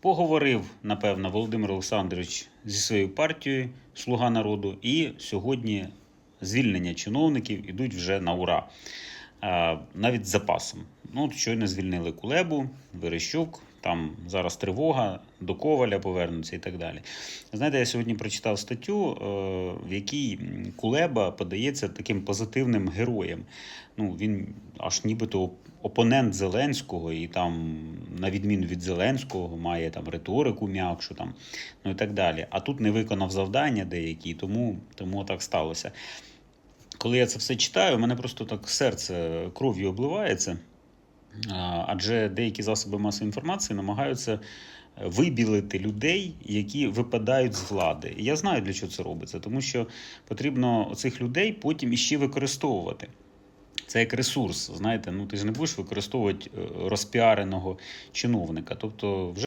Поговорив, напевно, Володимир Олександрович зі своєю партією Слуга народу, і сьогодні звільнення чиновників ідуть вже на ура. Навіть з запасом. Ну, щойно звільнили Кулебу, Верещук, там зараз тривога, до Коваля повернуться і так далі. Знаєте, я сьогодні прочитав статтю, е, в якій Кулеба подається таким позитивним героєм. Ну, він аж нібито опонент Зеленського, і там, на відміну від Зеленського, має там риторику м'якшу, там, ну і так далі. А тут не виконав завдання деякі, тому, тому так сталося. Коли я це все читаю, у мене просто так серце кров'ю обливається. Адже деякі засоби масової інформації намагаються вибілити людей, які випадають з влади. І я знаю, для чого це робиться, тому що потрібно цих людей потім іще використовувати. Це як ресурс. Знаєте, ну ти ж не будеш використовувати е, розпіареного чиновника. Тобто, вже